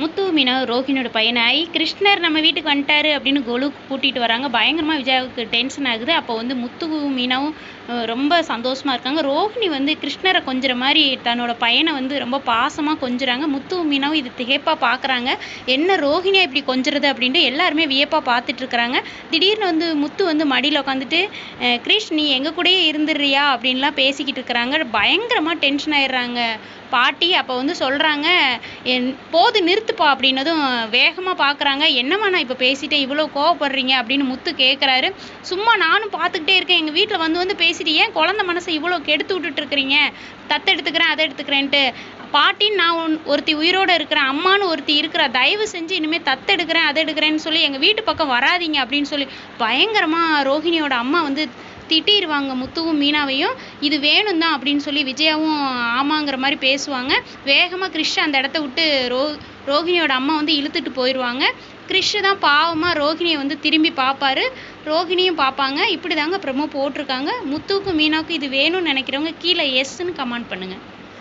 முத்து மீனா ரோஹினோட பையனை ஐ கிருஷ்ணர் நம்ம வீட்டுக்கு வந்துட்டாரு அப்படின்னு கொலு கூட்டிகிட்டு வராங்க. பயங்கரமாக விஜயாவுக்கு டென்ஷன் ஆகுது. அப்போ வந்து முத்து மீனாவும் ரொம்ப சந்தோஷமாக இருக்காங்க. ரோஹிணி வந்து கிருஷ்ணரை கொஞ்சுற மாதிரி தன்னோட பையனை வந்து ரொம்ப பாசமாக கொஞ்சுறாங்க. முத்து மீனாவும் இது திகைப்பாக பார்க்குறாங்க என்ன ரோஹிணியா இப்படி கொஞ்சுறது அப்படின்ட்டு எல்லாருமே வியப்பாக பார்த்துட்டு இருக்கிறாங்க. திடீர்னு வந்து முத்து வந்து மடியில் உட்காந்துட்டு கிருஷ் நீ எங்கள் கூடயே இருந்துடுறியா அப்படின்லாம் பேசிக்கிட்டு இருக்கிறாங்க. பயங்கரமாக டென்ஷன் ஆயிடுறாங்க. பாட்டி அப்போ வந்து சொல்கிறாங்க என் போது நிறுத்துப்பா அப்படின்னதும் வேகமாக பார்க்குறாங்க என்னம்மா நான் இப்போ பேசிட்டேன் இவ்வளோ கோவப்படுறீங்க அப்படின்னு முத்து கேட்குறாரு சும்மா நானும் பார்த்துக்கிட்டே இருக்கேன். எங்கள் வீட்டில் வந்து வந்து பேசிட்டு ஏன் குழந்த மனசை இவ்வளோ கெடுத்து விட்டுட்டு தத்தை எடுத்துக்கிறேன் அதை எடுத்துக்கிறேன்ட்டு. பாட்டின்னு நான் ஒன் ஒருத்தி உயிரோடு இருக்கிறேன் அம்மான்னு ஒருத்தி இருக்கிறா தயவு செஞ்சு இனிமேல் தத்தெடுக்கிறேன் அதை எடுக்கிறேன்னு சொல்லி எங்கள் வீட்டு பக்கம் வராதீங்க அப்படின்னு சொல்லி பயங்கரமாக ரோஹிணியோட அம்மா வந்து திட்டிடுவாங்க முத்துவும் மீனாவையும் இது வேணும் தான் அப்படின்னு சொல்லி விஜயாவும் ஆமாங்கிற மாதிரி பேசுவாங்க. வேகமாக கிறிஷ் அந்த இடத்த விட்டு ரோ ரோஹிணியோட அம்மா வந்து இழுத்துட்டு போயிடுவாங்க கிறிஷ் தான் பாவமாக ரோஹிணியை வந்து திரும்பி பார்ப்பாரு ரோஹிணியும் பார்ப்பாங்க இப்படி தாங்க ப்ரமோ போட்டிருக்காங்க. முத்துவுக்கும் மீனாவுக்கும் இது வேணும்னு நினைக்கிறவங்க கீழே எஸ்ன்னு கமெண்ட் பண்ணுங்கள்